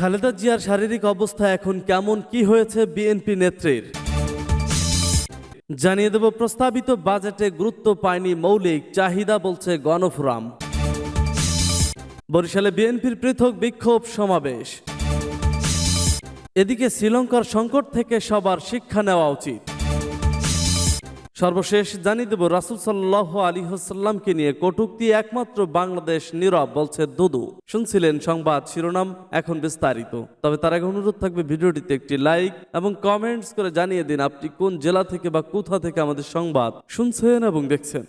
খালেদা জিয়ার শারীরিক অবস্থা এখন কেমন? কি হয়েছে বিএনপি নেত্রীর? জানিয়ে দেব, প্রস্তাবিত বাজেটে গুরুত্ব পায়নি মৌলিক চাহিদা বলছে গণফোরাম। বরিশালে বিএনপির পৃথক বিক্ষোভ সমাবেশ। এদিকে শ্রীলঙ্কার সংকট থেকে সবার শিক্ষা নেওয়া উচিত। সর্বশেষ জানিয়ে দেব, রাসুল সাল্লাহ আলী হাসাল্লামকে নিয়ে কটুক্তি একমাত্র বাংলাদেশ নীরব বলছে দুদু। শুনছিলেন সংবাদ শিরোনাম এখন বিস্তারিত। তবে তার আগে অনুরোধ থাকবে ভিডিওটিতে একটি লাইক এবং কমেন্টস করে জানিয়ে দিন আপনি কোন জেলা থেকে বা কোথা থেকে আমাদের সংবাদ শুনছেন এবং দেখছেন।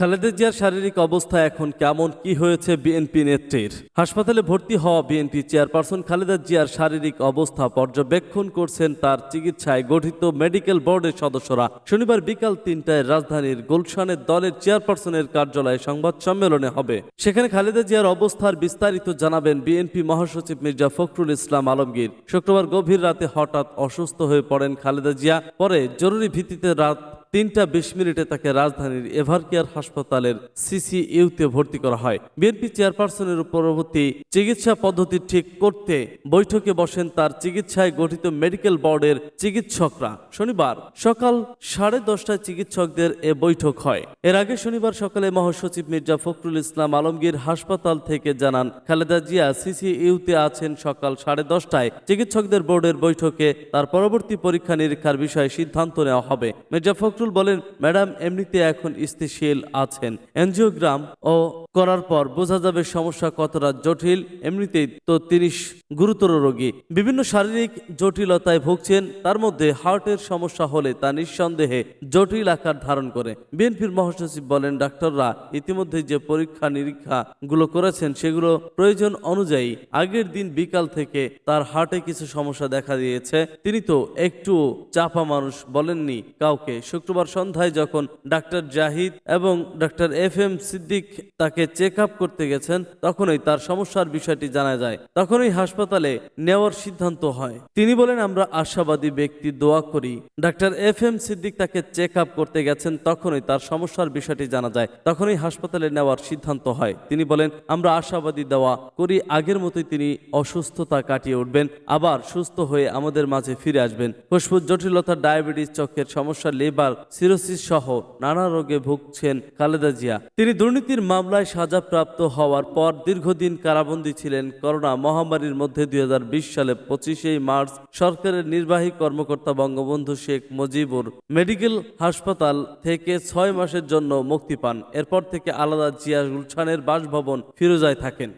খালেদা জিয়ার শারীরিক অবস্থা এখন কেমন? কি হয়েছে বিএনপি নেত্রীর? হাসপাতালে ভর্তি হওয়া বিএনপি চেয়ারপারসন খালেদা জিয়ার শারীরিক অবস্থা পর্যবেক্ষণ করছেন তার চিকিৎসায় গঠিত মেডিকেল বোর্ডের সদস্যরা। শনিবার বিকাল তিনটায় রাজধানীর গুলশানের দলের চেয়ারপারসনের কার্যালয়ে সংবাদ সম্মেলনে হবে। সেখানে খালেদা জিয়ার অবস্থার বিস্তারিত জানাবেন বিএনপি মহাসচিব মির্জা ফখরুল ইসলাম আলমগীর। শুক্রবার গভীর রাতে হঠাৎ অসুস্থ হয়ে পড়েন খালেদা জিয়া। পরে জরুরি ভিত্তিতে রাত তিনটা বিশ মিনিটে তাকে রাজধানীর এভারকেয়ার হাসপাতালের সিসিইউতে ভর্তি করা হয়। বিএনপি চেয়ারপারসনের পরবর্তী চিকিৎসা পদ্ধতি ঠিক করতে বৈঠকে বসেন তার চিকিৎসায় গঠিত মেডিকেল বোর্ডের চিকিৎসকরা। শনিবার সকাল সাড়ে দশটায় চিকিৎসকদের এ বৈঠক হয়। এর আগে শনিবার সকালে মহাসচিব মির্জা ফখরুল ইসলাম আলমগীর হাসপাতাল থেকে জানান, খালেদা জিয়া সিসিইউতে আছেন সকাল সাড়ে দশটায়। চিকিৎসকদের বোর্ডের বৈঠকে তার পরবর্তী পরীক্ষা নিরীক্ষার বিষয়ে সিদ্ধান্ত নেওয়া হবে। মির্জা ফখরুল বলেন, ম্যাডাম, এমনিতে এখন স্থিতিশীল আছেন। এনজিওগ্রাম ও করার পর বোঝা যাবে সমস্যা কতটা জটিল। এমনিতেই তো তিনি গুরুতর রোগী। বিভিন্ন শারীরিক জটিলতায় ভুগছেন। তার মধ্যে হার্টের সমস্যা হলে তা নিঃসন্দেহে জটিল আকার ধারণ করে। বিএনপির মহাসচিব বলেন, ডাক্তাররা ইতিমধ্যে যে পরীক্ষা নিরীক্ষা গুলো করেছেন, সেগুলো প্রয়োজন অনুযায়ী আগের দিন বিকাল থেকে তার হার্টে কিছু সমস্যা দেখা দিয়েছে। তিনি তো একটু চাপা মানুষ বলেননি কাউকে। শুক্রবার সন্ধ্যায় যখন ডাক্তার জাহিদ এবং ডাক্তার এফ এম সিদ্দিক তাকে চেক আপ করতে গেছেন, তখনই তার সমস্যার বিষয়টি জানা যায়। তখনই হাসপাতালে নেওয়ার সিদ্ধান্ত হয়। তিনি বলেন, আমরা আশাবাদী ব্যক্তি, দোয়া করি। ডাক্তার এফ এম সিদ্দিক তাকে চেক আপ করতে গেছেন, তখনই তার সমস্যার বিষয়টি জানা যায়। তখনই হাসপাতালে নেওয়ার সিদ্ধান্ত হয়। তিনি বলেন, আমরা আশাবাদী দেওয়া করি। আগের মতোই তিনি অসুস্থতা কাটিয়ে উঠবেন, আবার সুস্থ হয়ে আমাদের মাঝে ফিরে আসবেন। ফুসফুস জটিলতা, ডায়াবেটিস, চোখের সমস্যা, লিভার সিরোসিস সহ নানা রোগে ভুগছেন খালেদা জিয়া। তিনি দুর্নীতির মামলায় সাজাপ্রাপ্ত হওয়ার পর দীর্ঘদিন কারাবন্দী ছিলেন করোনা মহামারীর মধ্যে দুই হাজার বিশ সালে পঁচিশে মার্চ সরকারের নির্বাহী কর্মকর্তা বঙ্গবন্ধু শেখ মুজিবুর মেডিকেল হাসপাতাল থেকে ছয় মাসের জন্য মুক্তি পান। এরপর থেকে আলাদা জিয়া গুলশানের বাসভবন ফিরোজায় থাকেন।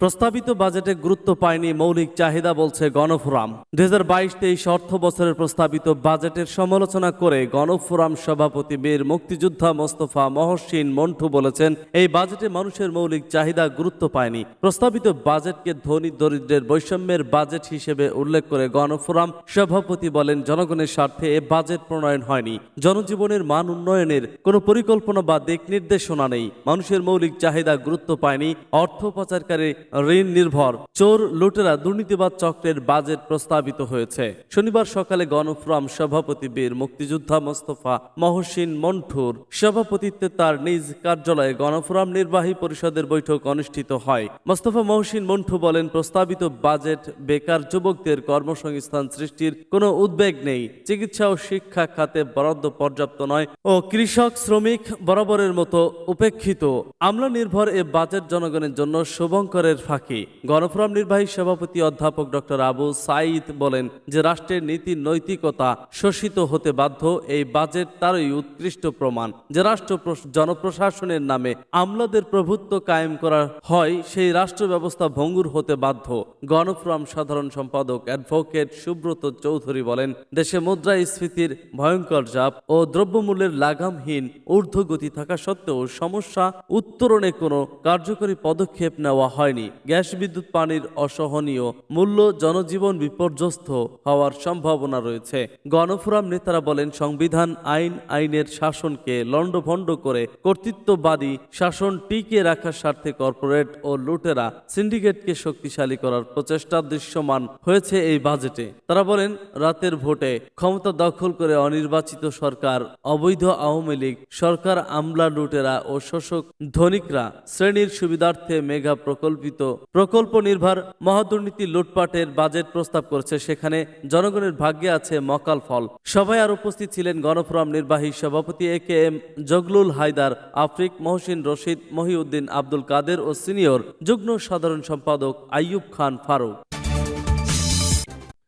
প্রস্তাবিত বাজেটে গুরুত্ব পায়নি মৌলিক চাহিদা বলছে গণফোরাম। দুই হাজার বাইশ তেইশ অর্থ বছরের প্রস্তাবিত বাজেটের সমালোচনা করে গণফোরাম সভাপতি বীর মুক্তিযোদ্ধা মোস্তফা মহসিন মন্টু বলেছেন, এই বাজেটে মানুষের মৌলিক চাহিদা গুরুত্ব পায়নি। প্রস্তাবিত বাজেটকে ধনী দরিদ্রের বৈষম্যের বাজেট হিসেবে উল্লেখ করে গণফোরাম সভাপতি বলেন, জনগণের স্বার্থে এ বাজেট প্রণয়ন হয়নি। জনজীবনের মান উন্নয়নের কোনো পরিকল্পনা বা দিক নির্দেশনা নেই। মানুষের মৌলিক চাহিদা গুরুত্ব পায়নি। অর্থ পাচারকারী ঋণ নির্ভর চোর, লুটেরা দুর্নীতিবাদ চক্রের বাজেট প্রস্তাবিত হয়েছে। শনিবার সকালে গণফোরাম সভাপতি বীর মুক্তিযোদ্ধা মোস্তফা মহসিন মন্ঠুর সভাপতিত্বে তার নিজ কার্যালয়ে গণফোরাম নির্বাহী পরিষদের বৈঠক অনুষ্ঠিত হয়। মোস্তফা মহসিন মন্ঠু বলেন, প্রস্তাবিত বাজেট বেকার যুবকদের কর্মসংস্থান সৃষ্টির কোনো উদ্বেগ নেই। চিকিৎসা ও শিক্ষা খাতে বরাদ্দ পর্যাপ্ত নয় ও কৃষক, শ্রমিক বরাবরের মতো উপেক্ষিত। আমলা নির্ভর এ বাজেট জনগণের জন্য শুভঙ্করের ফাঁকি। গণফোরাম নির্বাহী সভাপতি অধ্যাপক ডক্টর আবু সাইদ বলেন যে রাষ্ট্রের নীতি নৈতিকতা শোষিত হতে বাধ্য, এই বাজেট তারই উৎকৃষ্ট প্রমাণ যে রাষ্ট্র জনপ্রশাসনের নামে আমলাদের প্রভুত্ব কায়েম করা হয়, সেই রাষ্ট্র ব্যবস্থা ভঙ্গুর হতে বাধ্য। গণফোরাম সাধারণ সম্পাদক অ্যাডভোকেট সুব্রত চৌধুরী বলেন, দেশে মুদ্রাস্ফীতির ভয়ঙ্কর চাপ ও দ্রব্যমূল্যের লাগামহীন ঊর্ধ্বগতি থাকা সত্ত্বেও সমস্যা উত্তরণে কোনো কার্যকরী পদক্ষেপ নেওয়া হয়নি। গ্যাস বিদ্যুৎ পানির অসহনীয় মূল্য জনজীবন বিপর্যস্ত হওয়ার সম্ভাবনা রয়েছে। গণফোরাম নেতারা বলেন, সংবিধান, আইন, আইনের শাসনকে লণ্ডভণ্ড করে কর্তৃত্ববাদী শাসন টিকে রাখার স্বার্থে কর্পোরেট ও লুটেরা সিন্ডিকেটকে শক্তিশালী করার প্রচেষ্টা দৃশ্যমান হয়েছে এই বাজেটে। তারা বলেন, রাতের ভোটে ক্ষমতা দখল করে অনির্বাচিত সরকার, অবৈধ আওয়ামী লীগ, সরকার আমলা লুটেরা ও শোষক ধনিকরা শ্রেণির সুবিধার্থে মেগা প্রকল্পিত পরিকল্পিত প্রকল্প নির্ভর মহাদুর্নীতি লুটপাটের বাজেট প্রস্তাব করছে, সেখানে জনগণের ভাগ্যে আছে মকাল ফল। সভায় আর উপস্থিত ছিলেন গণফোরাম নির্বাহী সভাপতি A K M Jaglul Haider, আফ্রিক Mohsin Rashid, Mohiuddin Abdul Kader ও সিনিয়র যুগ্ম সাধারণ সম্পাদক আইয়ুব খান ফারুক।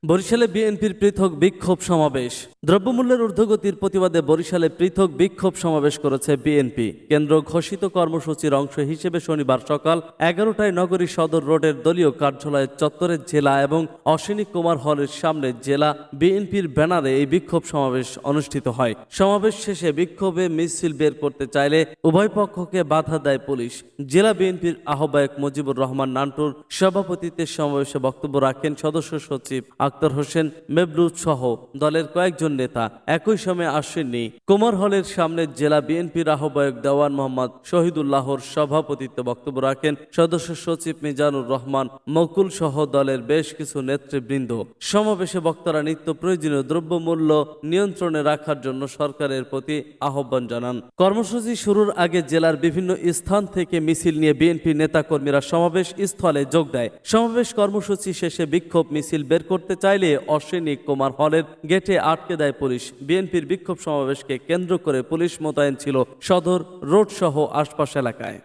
বরিশালে বিএনপির পৃথক বিক্ষোভ সমাবেশ। দ্রব্যমূল্যের ঊর্ধ্বগতির প্রতিবাদে বরিশালে পৃথক বিক্ষোভ সমাবেশ করেছে বিএনপি। কেন্দ্র ঘোষিত কর্মসূচির অংশ হিসেবে শনিবার সকাল এগারোটায় নগরী সদর রোডের দলীয় কার্যালয়ের চত্বরে জেলা এবং অশ্বিনী কুমার হলের সামনে জেলা বিএনপির ব্যানারে এই বিক্ষোভ সমাবেশ অনুষ্ঠিত হয়। সমাবেশ শেষে বিক্ষোভে মিছিল বের করতে চাইলে উভয় পক্ষকে বাধা দেয় পুলিশ। জেলা বিএনপির আহ্বায়ক মুজিবুর রহমান নান্টুর সভাপতিত্বে সমাবেশে বক্তব্য রাখেন সদস্য সচিব আক্তার হোসেন মেবরুজ সহ দলের কয়েকজন নেতা একই সময়ে আসেননি। কুমার হলের সামনে জেলা বিএনপির আহ্বায়ক দেওয়ান মোহাম্মদ শহীদুল্লাহর সভাপতিত্বে বক্তব্য রাখেন সদস্য সচিব মিজানুর রহমান, মকুল সহ দলের বেশ কিছু নেতৃবৃন্দ। সমাবেশে বক্তারা নিত্য প্রয়োজনীয় দ্রব্যমূল্য নিয়ন্ত্রণে রাখার জন্য সরকারের প্রতি আহ্বান জানান। কর্মসূচি শুরুর আগে জেলার বিভিন্ন স্থান থেকে মিছিল নিয়ে বিএনপি নেতাকর্মীরা সমাবেশ স্থলে যোগ দেয়। সমাবেশ কর্মসূচি শেষে বিক্ষোভ মিছিল বের করতে চাইলে অশ্বিনী কুমার হলের গেটে আটকে দেয় পুলিশ। বিএনপির বিক্ষোভ সমাবেশকে কেন্দ্র করে পুলিশ মোতায়েন ছিল সদর রোড সহ আশপাশ এলাকায়।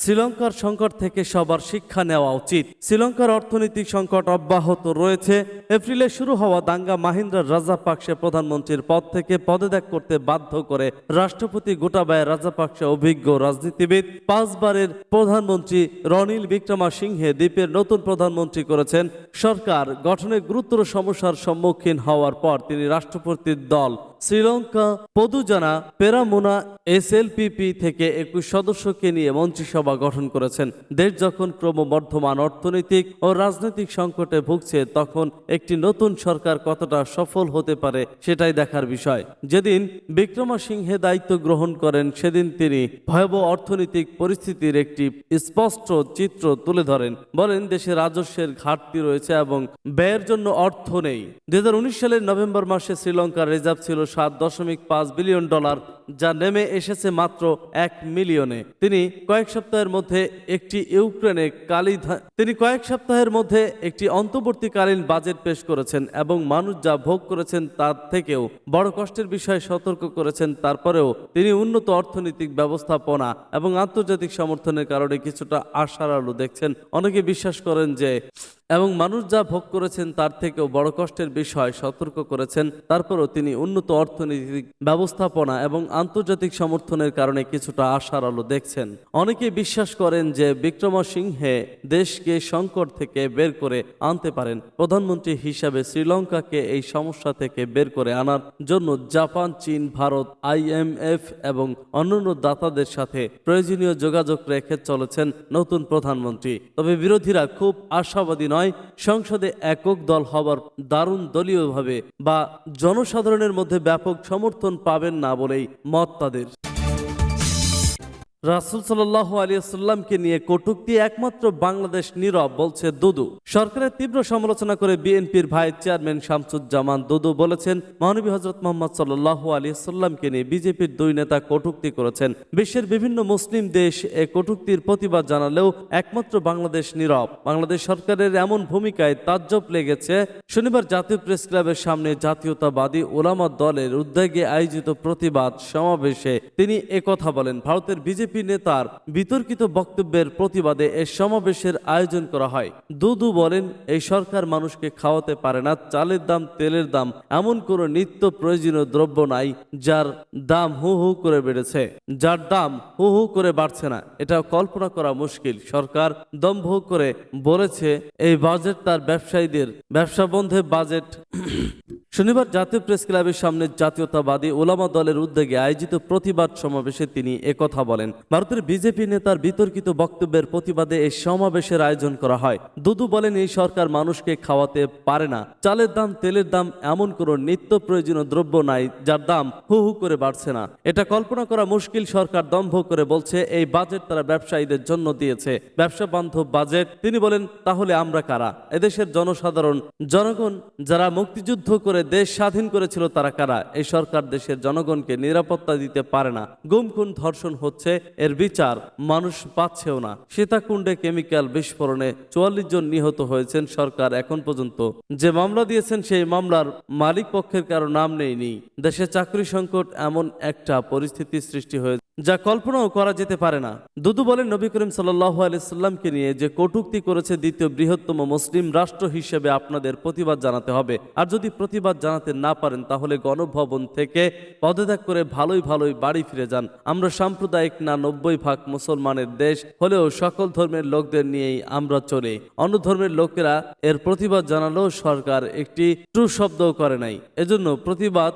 শ্রীলঙ্কার সংকট থেকে সবার শিক্ষা নেওয়া উচিত। শ্রীলঙ্কার অর্থনৈতিক সংকট অব্যাহত রয়েছে। এপ্রিলে শুরু হওয়া দাঙ্গা মাহিন্দ্রা রাজাপাকসে প্রধানমন্ত্রীর পদ থেকে পদত্যাগ করতে বাধ্য করে রাষ্ট্রপতি গোটাবায়া রাজাপাকসে অভিজ্ঞ রাজনীতিবিদ। পাঁচবারের প্রধানমন্ত্রী রনিল বিক্রমা সিংহে দ্বীপের নতুন প্রধানমন্ত্রী করেছেন। সরকার গঠনে গুরুতর সমস্যার সম্মুখীন হওয়ার পর তিনি রাষ্ট্রপতির দল শ্রীলঙ্কা পদুজানা পেরামুনা এসএলপিপি থেকে একুশ সদস্যকে নিয়ে মন্ত্রিসভা গঠন করেছেন। দেশ যখন ক্রমবর্ধমান অর্থনৈতিক ও রাজনৈতিক সংকটে ভুগছে, তখন একটি নতুন সরকার কতটা সফল হতে পারে সেটাই দেখার বিষয়। যেদিন বিক্রমাসিংহে দায়িত্ব গ্রহণ করেন, সেদিন তিনি ভয়াবহ অর্থনৈতিক পরিস্থিতির একটি স্পষ্ট চিত্র তুলে ধরেন। বলেন, দেশে রাজস্বের ঘাটতি রয়েছে এবং ব্যয়ের জন্য অর্থ নেই। দুই হাজার উনিশ সালের নভেম্বর মাসে শ্রীলঙ্কার রিজার্ভ ছিল সাত দশমিক পাঁচ বিলিয়ন ডলার যা নেমে এসেছে মাত্র এক মিলিয়নে। তিনি কয়েক সপ্তাহের মধ্যে একটি ইউক্রেনে কালি তিনি কয়েক সপ্তাহের মধ্যে একটি অন্তর্বর্তীকালীন বাজেট পেশ করেছেন এবং মানুষ যা ভোগ করেছেন তার থেকেও বড় কষ্টের বিষয়ে সতর্ক করেছেন। তারপরেও তিনি উন্নত অর্থনৈতিক ব্যবস্থাপনা এবং আন্তর্জাতিক সমর্থনের কারণে কিছুটা আশার আলো দেখছেন। অনেকে বিশ্বাস করেন যে, এবং মানুষ যা ভোগ করেছেন তার থেকেও বড় কষ্টের বিষয় সতর্ক করেছেন। তারপরও তিনি উন্নত অর্থনৈতিক ব্যবস্থাপনা এবং আন্তর্জাতিক সমর্থনের কারণে কিছুটা আশার আলো দেখছেন। অনেকে বিশ্বাস করেন যে বিক্রমসিংহে দেশকে সংকট থেকে বের করে আনতে পারেন। প্রধানমন্ত্রী হিসাবে শ্রীলঙ্কাকে এই সমস্যা থেকে বের করে আনার জন্য জাপান, চীন, ভারত আইএমএফ এবং অন্যান্য দাতাদের সাথে প্রয়োজনীয় যোগাযোগ রেখে চলেছেন নতুন প্রধানমন্ত্রী। তবে বিরোধীরা খুব আশাবাদী নয়, সংসদে একক দল হবার দারুণ দলীয়ভাবে বা জনসাধারণের মধ্যে ব্যাপক সমর্থন পাবেন না বলেই মত তাদের। রাসুল সাল্লাহ আলিয়াল্লামকে নিয়ে কটুক্তি একমাত্র বাংলাদেশ নীরব বলছে দুদু। সরকারের তীব্র সমালোচনা করে বিএনপির ভাইস চেয়ারম্যান শামসুজ্জামান দুদু বলেছেন, মহানবী হজরত মোহাম্মদ সাল্লাহ আলিয়াল্লামকে নিয়ে বিজেপির দুই নেতা কটুক্তি করেছেন। বিশ্বের বিভিন্ন মুসলিম দেশ এ কটুক্তির প্রতিবাদ জানালেও একমাত্র বাংলাদেশ নীরব। বাংলাদেশ সরকারের এমন ভূমিকায় তাজ্জব লেগেছে, শনিবার জাতীয় প্রেস ক্লাবের সামনে জাতীয়তাবাদী ওলামা দলের উদ্যোগে আয়োজিত প্রতিবাদ সমাবেশে তিনি একথা বলেন, ভারতের বিজেপি নেতার বিতর্কিত বক্তব্যের প্রতিবাদে এ সমাবেশের আয়োজন করা হয়। দুদু বলেন, এই সরকার মানুষকে খাওয়াতে পারে না, চালের দাম, তেলের দাম, এমন কোনো নিত্য প্রয়োজনীয় দ্রব্য নাই যার দাম হু হু করে বেড়েছে। যার দাম হু হু করে বাড়ছে না এটা কল্পনা করা মুশকিল। সরকার দম্ভ করে বলেছে, এই বাজেট তার ব্যবসায়ীদের, ব্যবসা বন্ধে বাজেট শনিবার জাতীয় প্রেস ক্লাবের সামনে জাতীয়তাবাদী ওলামা দলের উদ্যোগে আয়োজিত প্রতিবাদ সমাবেশে তিনি একথা বলেন। ভারতের বিজেপি নেতার বিতর্কিত বক্তব্যের প্রতিবাদে এই সমাবেশের আয়োজন করা হয়। দুদু বলেন, এই সরকার মানুষকে খাওয়াতে পারে না। চালের দাম, তেলের দাম এমন কোনো নিত্য প্রয়োজনীয় দ্রব্য নাই, যার দাম হু হু করে বাড়ছে না। এটা কল্পনা করা মুশকিল। সরকার দম্ভ করে বলছে, এই বাজেট তারা ব্যবসায়ীদের জন্য দিয়েছে। ব্যবসা বান্ধব বাজেট। তিনি বলেন, তাহলে আমরা কারা? এদেশের জনসাধারণ, জনগণ যারা মুক্তিযুদ্ধ করে দেশ স্বাধীন করেছিল তারা কারা? এই সরকার দেশের জনগণকে নিরাপত্তা দিতে পারে না। গুম খুন ধর্ষণ হচ্ছে, এর বিচার মানুষ পাচ্ছেও না। সীতাকুণ্ডে কেমিক্যাল বিস্ফোরণে চুয়াল্লিশ জন নিহত হয়েছেন সরকার এখন পর্যন্ত। যে মামলা দিয়েছেন সেই মামলার মালিক পক্ষের কারও নাম নেইনি দেশে চাকরি সংকট এমন একটা পরিস্থিতি সৃষ্টি হয়েছে যা কল্পনাও করা যেতে পারে না। দুদু বলেন, নবী করিম সাল্লাহ আলাইসাল্লামকে নিয়ে যে কটূক্তি করেছে দ্বিতীয় বৃহত্তম মুসলিম রাষ্ট্র হিসেবে আপনাদের প্রতিবাদ জানাতে হবে। আর যদি প্রতিবাদ জানাতে না পারেন, তাহলে গণভবন থেকে পদত্যাগ করে ভালোই ভালোই বাড়ি ফিরে যান। আমরা সাম্প্রদায়িক না নব্বই ভাগ মুসলমানের দেশ, হলেও সকল ধর্মের লোকদের নিয়েই আমরা চলি। অন্য ধর্মের লোকেরা এর প্রতিবাদ জানালেও সরকার একটি ট্রু শব্দও করে নাই। এজন্য প্রতিবাদ